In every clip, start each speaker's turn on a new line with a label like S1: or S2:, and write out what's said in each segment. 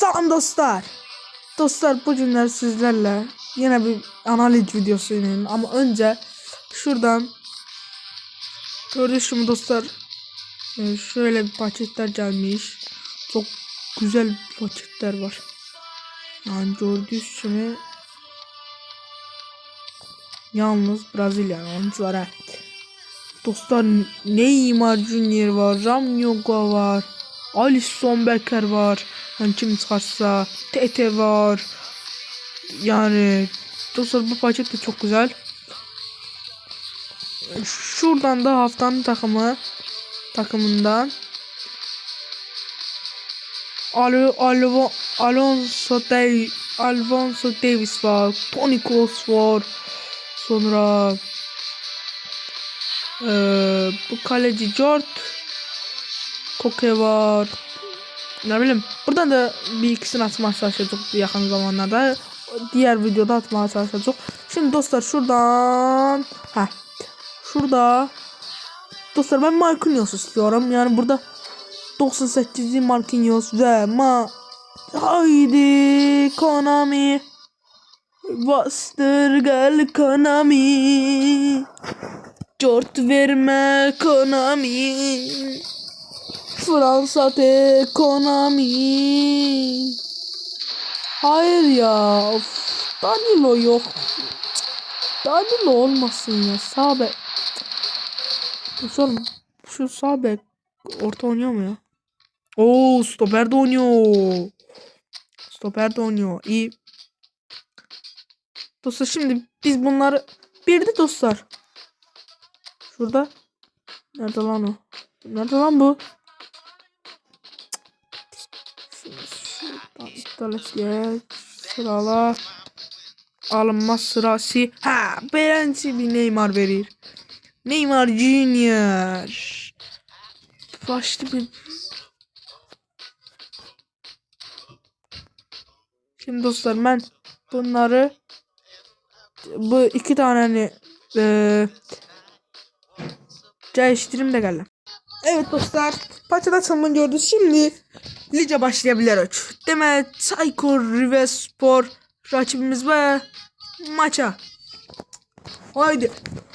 S1: Salam dostlar. Dostlar bugünler sizlerle yine bir analiz videosuyum ama önce şuradan gibi dostlar e, şöyle bir paketler gelmiş. Çok güzel paketler var. Yani gördüğünüz yalnız Brezilya oyunculara Dostlar Neymar Junior var, Ramyoga var, Alisson Becker var. Yani kim çıkarsa Tete var. Yani dostlar bu paket de çok güzel. Şuradan da haftanın takımı takımından Alo, Alo, Alonso Davis, Alonso Davis var, Toni Kroos var. Sonra eee, bu kaleci Jort Koke var. Ne bileyim. Buradan da bir ikisini atmaya çalışacağız yakın zamanlarda. Diğer videoda atmaya çalışacağız. Şimdi dostlar şuradan ha şurada dostlar ben Marquinhos istiyorum. Yani burada 98'li Marquinhos ve ma haydi Konami bastır gel Konami Jort verme Konami Fransa ekonomi. Hayır ya. Of. Danilo yok. Danilo olmasın ya. Sağ bek. Şu, şu sağ bek orta oynuyor mu ya? Oo stoper de oynuyor. Stoper de oynuyor. İyi. Dostlar şimdi biz bunları bir de dostlar. Şurada. Nerede lan o? Nerede lan bu? Şuradan iptal et geç. Sırala. Alınma sırası. Ha beğenci bir Neymar verir. Neymar Junior. Başlı bir Şimdi dostlar ben bunları bu iki tane eee değiştireyim de geldim. Evet dostlar, parçada açılımını gördünüz. Şimdi lige başlayabiliriz. Deme Çaykur Rizespor rakibimiz ve maça. Haydi.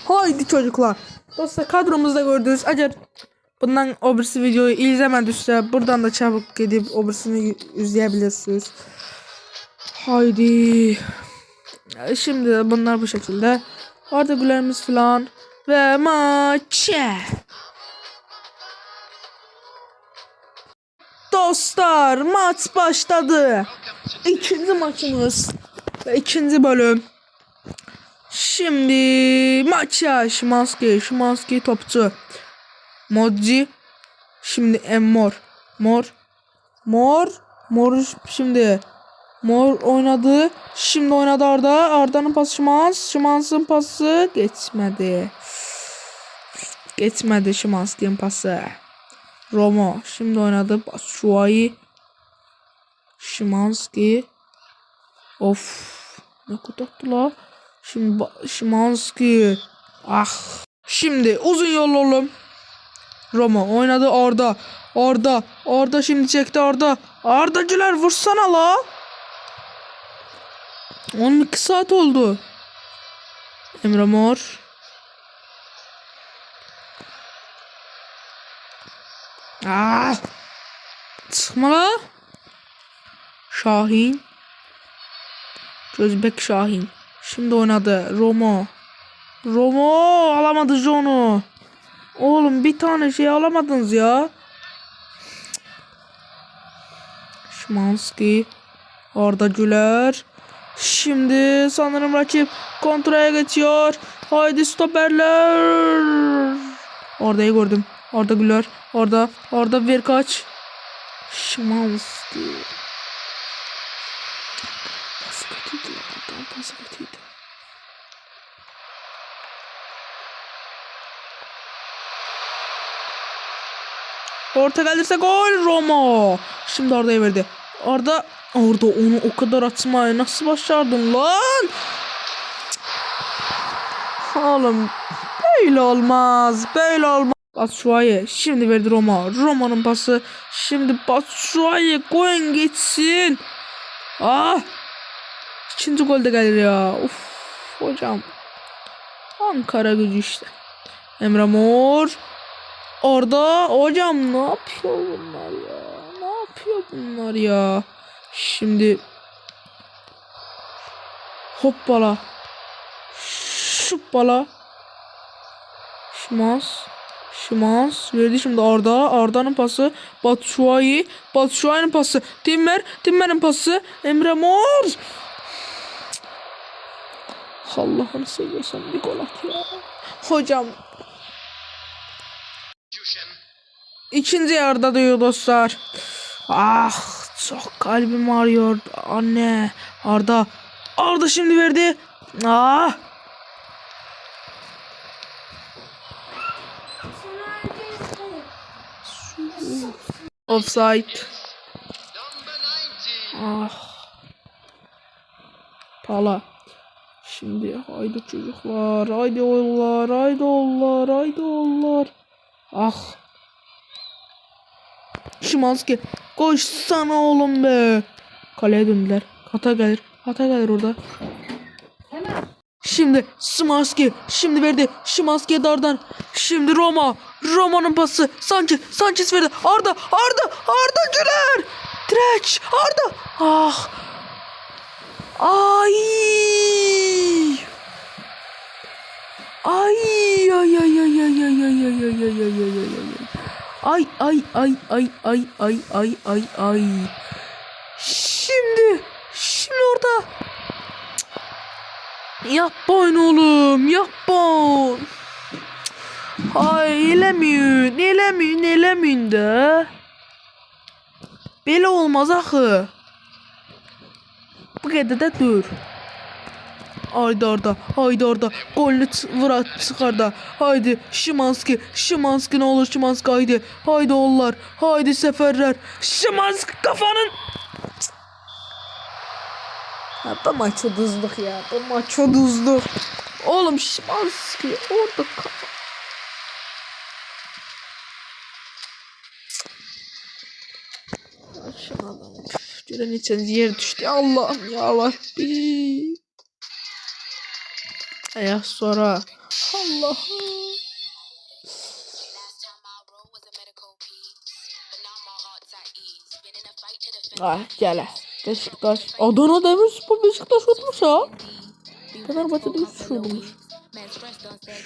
S1: Haydi çocuklar. Dostlar kadromuzda gördünüz. Eğer bundan öbürsü videoyu izlemediyse buradan da çabuk gidip öbürsünü izleyebilirsiniz. Haydi. Şimdi bunlar bu şekilde. Arda Güler'imiz falan. Ve maça. Dostlar maç başladı. İkinci maçımız ikinci bölüm. Şimdi maça Şimanski, Şimanski topçu. Modji. Şimdi Emmor. Mor. Mor. Mor şimdi. Mor oynadı. Şimdi oynadı Arda. Arda'nın pası Şimans. Şimans'ın pası geçmedi. Geçmedi Şimanski'nin pası. Romo şimdi oynadı. Batshuayi. Şimanski. Of. Ne kudaktı la. Şimdi Şimanski. Ah. Şimdi uzun yol oğlum. Roma oynadı orada. Orada. Orada şimdi çekti orada. Ardacılar vursana la. 12 saat oldu. Emre Mor. Aa! Çıkma la. Şahin. Gözbek Şahin. Şimdi oynadı. Romo. Romo alamadı John'u. Oğlum bir tane şey alamadınız ya. Şimanski. Arda Güler. Şimdi sanırım rakip kontraya geçiyor. Haydi stoperler. Orada gördüm. Orada Güler. Orada. Orada bir kaç. Şimanski. Pası kötüydü. Oradan pası kötüydü. Orta gelirse gol Roma. Şimdi orada verdi. Orada orada onu o kadar atmayı nasıl başardın lan? Oğlum böyle olmaz. Böyle olmaz. Batshuayi şimdi verdi Roma. Roma'nın pası. Şimdi Batshuayi koyun geçsin. Ah! İkinci gol de gelir ya. Uf hocam. Ankara gücü işte. Emre Mor. Orada hocam ne yapıyor bunlar ya? Ne yapıyor bunlar ya? Şimdi hoppala. Şuppala. Şimans. Şimans verdi şimdi Arda. Arda'nın pası. Batshuayi. Batshuayi'nin pası. Timmer. Timmer'in pası. Emre Mor. Allah'ını seviyorsan bir gol at ya. Hocam. İkinci yarıda diyor dostlar. Ah çok kalbim ağrıyor anne. Arda. Arda şimdi verdi. Ah. Offside. Ah. Pala. Şimdi haydi çocuklar. Haydi oğullar. Haydi oğullar. Haydi oğullar. Ah. Şimanski. Koşsana oğlum be. Kaleye döndüler. Hata gelir. Hata gelir orada. Şimdi Şimanski. Şimdi verdi. Şimanski'ye dardan. Şimdi Roma. Roma'nın pası. Sanchez. Sanchez verdi. Arda. Arda. Arda Güler. Treç. Arda. Ah. Ay. Ay ay ay ay ay ay ay ay ay ay ay ay ay ay ay. Ay ay ay ay ay ay ay ay. Şimdi şimdi orada. Yapma oyun oğlum yapma. Ay elemiyorsun elemiyorsun elemiyorsun da. Böyle olmaz axı. Bu qədər də dur. Haydi orada, haydi orada. Golünü vura çıxar da. Haydi Şimanski, Şimanski ne olur Şimanski haydi. Haydi oğullar, haydi səfərlər. Şimanski kafanın. Ha, bu maç uduzluq ya, bu maç uduzluq. Oğlum Şimanski orada kafa. Allah'ım. Direnirseniz yere düştü. Allah'ım ya Rabbi. Ayak sonra. Allah'ım. Ah gel. Beşiktaş. Adana Demirspor Beşiktaş vurmuş ha. Fenerbahçe de 3 vurmuş. Şey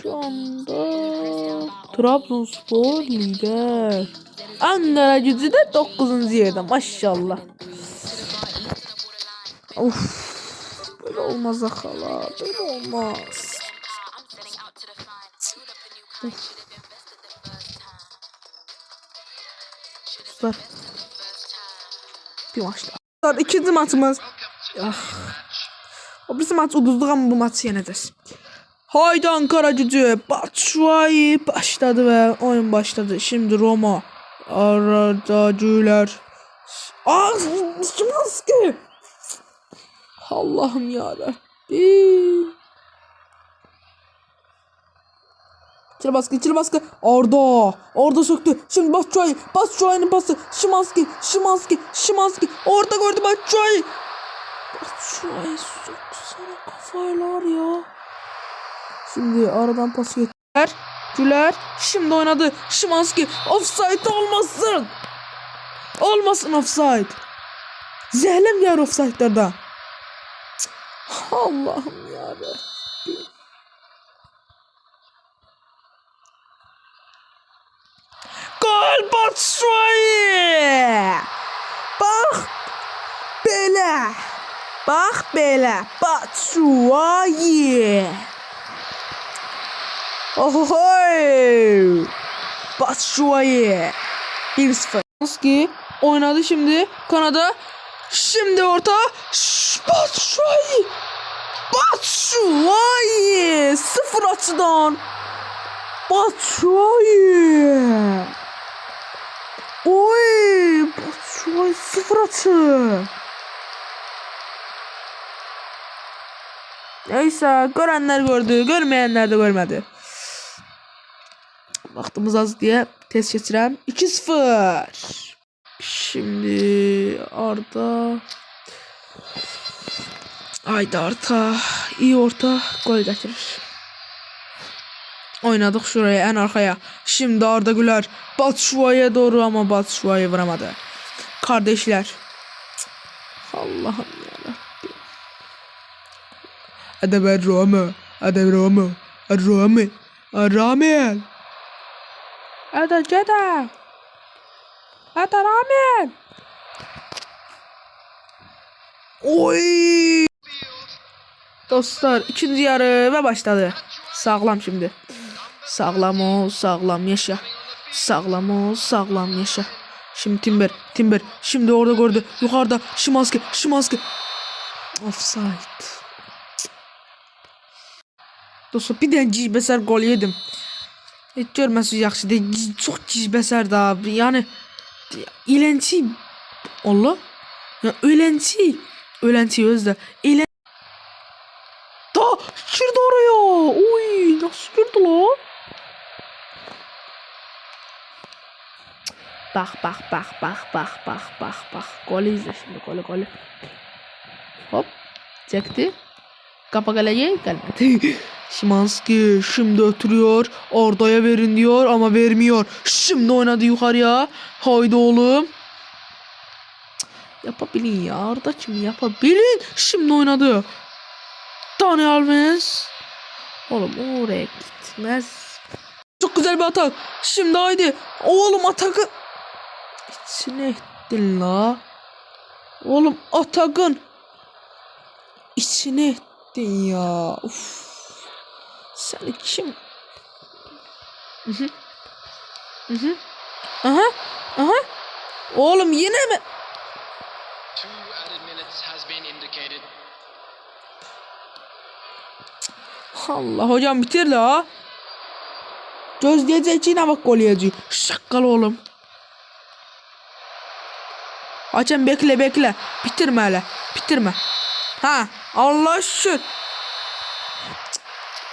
S1: şu anda Trabzonspor lider. Ankara gücü de 9. yerde maşallah. Of. Böyle olmaz akala. Böyle olmaz.
S2: Of. Dur.
S1: Bir maç daha. İkinci maçımız. Ah. O bizim maç uduzduq bu maçı yenəcək. Haydi Ankara gücü. Batshuayi başladı ve oyun başladı. Şimdi Roma. Arada Güler. Ah Şimanski. Allah'ım yarabbim. İçeri baskı, içeri baskı. Arda. Arda söktü. Şimdi Batshuayi. Batshuayi'nin pası. Şimanski. Şimanski. Şimanski. Orada gördü Batshuayi. Batshuayi soksana kafaylar ya. Şimdi aradan pas geçer. Güler. Şimdi oynadı. Şimanski. Offside olmasın. Olmasın offside. Zehlim yer offside'larda. Allah'ım yarabbim. Gol Batshuayi. Bak belə. Bax belə. Batshuayi. Ohohoy. Bas şu ayı. 1-0. Maski oynadı şimdi. Kanada. Şimdi orta. Şş, bas şu ayı. Bas şu ayı. Sıfır açıdan. Bas şu ayı. Oy. Bas şu ayı. Sıfır açı. Neyse görenler gördü, görmeyenler de görmedi. Vaxtımız az diye test keçirəm. 2-0. Şimdi Arda Haydi Arda iyi orta gol getirir. Oynadık şuraya en arkaya. Şimdi Arda Güler Batshuayi'ye doğru ama Batshuayi vuramadı. Kardeşler. Allah'ım yarabbim. Hadi ben Roma. Hadi Roma. Roma. Ramel. Hadi Ceda. Hadi Ramel. Oy. Dostlar ikinci yarı ve başladı. Sağlam şimdi. Sağlam ol, sağlam yaşa. Sağlam ol, sağlam yaşa. Şimdi Timber, Timber. Şimdi orada gördü. Yukarıda Şimanski, Şimanski. Offside. Dostlar bir dənə cizbəsər gol yedim. Heç görməsiz yaxşı deyil. Çox cizbəsərdir abi. Yəni ilənçi Allah. Ya ölənçi. Ölənçi özdə. Elə Da girdi oraya. Oy nasıl girdi lan? Bak bak bak bak bak bak bak bak. Golü izle şimdi golü golü. Hop. Çekti. Kapa kaleye gelmedi. Şimanski şimdi ötürüyor. Arda'ya verin diyor ama vermiyor. Şimdi oynadı yukarıya. Haydi oğlum. Yapabilin ya Arda kim yapabilin. Şimdi oynadı. Dani Alves. Oğlum oraya gitmez. Çok güzel bir atak. Şimdi haydi. Oğlum atakı. İçine ettin la. Oğlum atakın. İçine ettin ya. Uf. Seni kim? Hı hı. Hı hı. Aha. Aha. Oğlum yine mi? Allah hocam bitir la. Göz diyecek yine bak gol yiyecek. Şakkal oğlum. Hakem bekle bekle. Bitirme hele. Bitirme. Ha Allah şükür.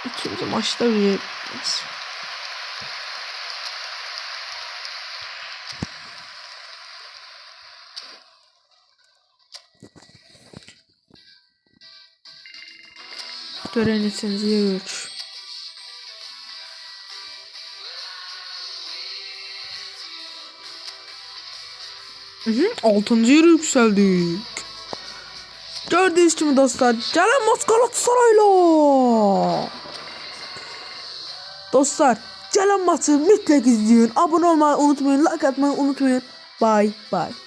S1: İkinci maçta bir Tören lisenziye 3. Hı hı, altıncı yere yükseldik. Gördüğünüz gibi dostlar. Gelemez Galatasaray'la. Dostlar. Gelen maçı mutlaka izleyin. Abone olmayı unutmayın. Like atmayı unutmayın. Bye bye.